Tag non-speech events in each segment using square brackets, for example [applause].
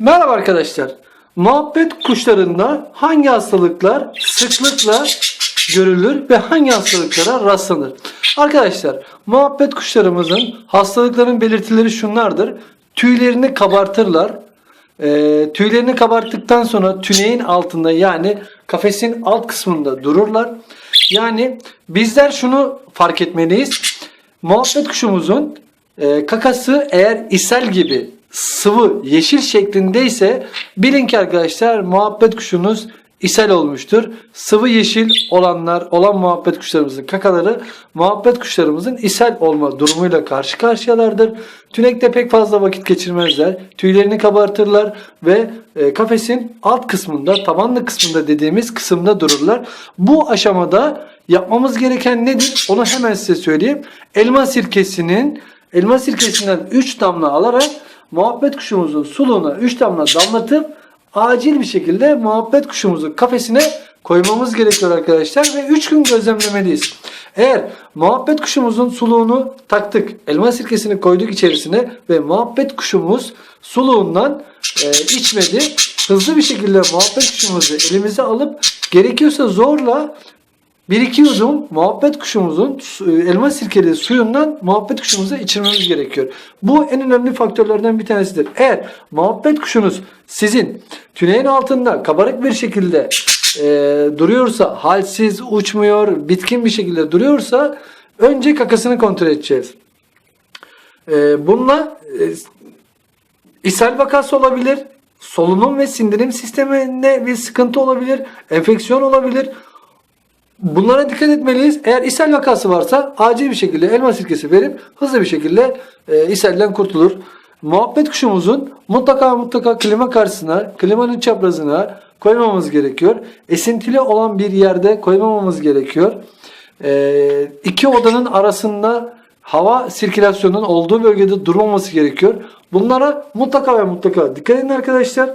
Merhaba arkadaşlar. Muhabbet kuşlarında hangi hastalıklar sıklıkla görülür ve hangi hastalıklara rastlanır? Arkadaşlar muhabbet kuşlarımızın hastalıkların belirtileri şunlardır. Tüylerini kabartırlar. Ee, tüylerini kabarttıktan sonra tüneyin altında yani kafesin alt kısmında dururlar. Yani bizler şunu fark etmeliyiz. Muhabbet kuşumuzun e, kakası eğer ishal gibi sıvı yeşil şeklindeyse bilin ki arkadaşlar muhabbet kuşunuz ishal olmuştur. Sıvı yeşil olanlar olan muhabbet kuşlarımızın kakaları muhabbet kuşlarımızın ishal olma durumuyla karşı karşıyalardır. Tünekte pek fazla vakit geçirmezler. Tüylerini kabartırlar ve e, kafesin alt kısmında tabanlı kısmında dediğimiz kısımda dururlar. Bu aşamada yapmamız gereken nedir? Onu hemen size söyleyeyim. Elma sirkesinin elma sirkesinden 3 damla alarak muhabbet kuşumuzun suluğuna 3 damla damlatıp acil bir şekilde muhabbet kuşumuzun kafesine koymamız gerekiyor arkadaşlar ve 3 gün gözlemlemeliyiz. Eğer muhabbet kuşumuzun suluğunu taktık, elma sirkesini koyduk içerisine ve muhabbet kuşumuz suluğundan e, içmedi, hızlı bir şekilde muhabbet kuşumuzu elimize alıp gerekiyorsa zorla bir iki yudum muhabbet kuşumuzun su- elma sirkeli suyundan muhabbet kuşumuza içirmemiz gerekiyor. Bu en önemli faktörlerden bir tanesidir. Eğer muhabbet kuşunuz sizin tüneyin altında kabarık bir şekilde e, duruyorsa, halsiz, uçmuyor, bitkin bir şekilde duruyorsa önce kakasını kontrol edeceğiz. E, bununla e, ishal vakası olabilir, solunum ve sindirim sisteminde bir sıkıntı olabilir, enfeksiyon olabilir. Bunlara dikkat etmeliyiz. Eğer ishal vakası varsa acil bir şekilde elma sirkesi verip hızlı bir şekilde e, ishalden kurtulur. Muhabbet kuşumuzun mutlaka mutlaka klima karşısına, klimanın çaprazına koymamız gerekiyor. Esintili olan bir yerde koymamamız gerekiyor. E, iki odanın arasında hava sirkülasyonunun olduğu bölgede durmaması gerekiyor. Bunlara mutlaka ve mutlaka dikkat edin arkadaşlar.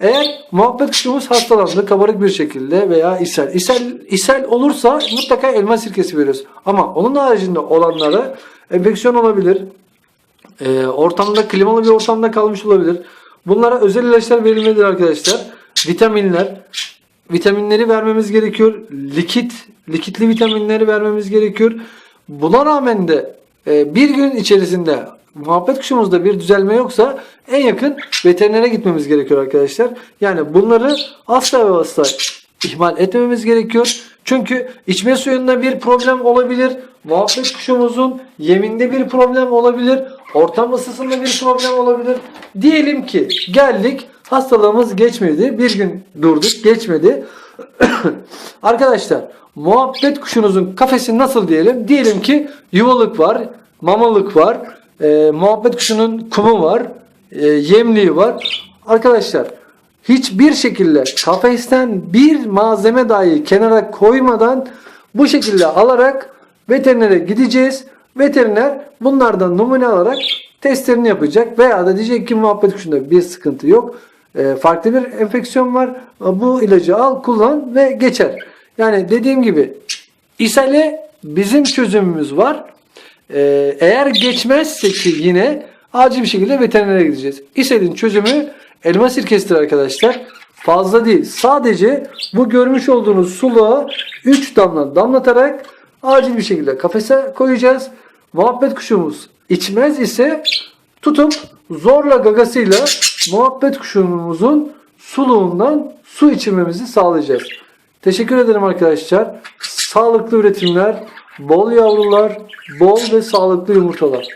Eğer muhabbet kuşumuz hastalandı kabarık bir şekilde veya ishal. ishal, ishal olursa mutlaka elma sirkesi veriyoruz. Ama onun haricinde olanlara enfeksiyon olabilir. Ee, ortamda klimalı bir ortamda kalmış olabilir. Bunlara özel ilaçlar verilmelidir arkadaşlar. Vitaminler, vitaminleri vermemiz gerekiyor. Likit, likitli vitaminleri vermemiz gerekiyor. Buna rağmen de e, bir gün içerisinde muhabbet kuşumuzda bir düzelme yoksa en yakın veterinere gitmemiz gerekiyor arkadaşlar. Yani bunları asla ve asla ihmal etmememiz gerekiyor. Çünkü içme suyunda bir problem olabilir. Muhabbet kuşumuzun yeminde bir problem olabilir. Ortam ısısında bir problem olabilir. Diyelim ki geldik hastalığımız geçmedi. Bir gün durduk geçmedi. [coughs] Arkadaşlar muhabbet kuşunuzun kafesi nasıl diyelim? Diyelim ki yuvalık var, mamalık var, e, muhabbet kuşunun kumu var, e, yemliği var. Arkadaşlar hiçbir şekilde kafesten bir malzeme dahi kenara koymadan bu şekilde alarak veterinere gideceğiz. Veteriner bunlardan numune alarak testlerini yapacak veya da diyecek ki muhabbet kuşunda bir sıkıntı yok. E, farklı bir enfeksiyon var. Bu ilacı al, kullan ve geçer. Yani dediğim gibi ishale bizim çözümümüz var. E, eğer geçmezse ki yine acil bir şekilde veterinere gideceğiz. İshalin çözümü elma sirkesidir arkadaşlar. Fazla değil. Sadece bu görmüş olduğunuz suluğa 3 damla damlatarak acil bir şekilde kafese koyacağız. Muhabbet kuşumuz içmez ise tutup zorla gagasıyla muhabbet kuşumuzun suluğundan su içirmemizi sağlayacağız. Teşekkür ederim arkadaşlar. Sağlıklı üretimler, bol yavrular, bol ve sağlıklı yumurtalar.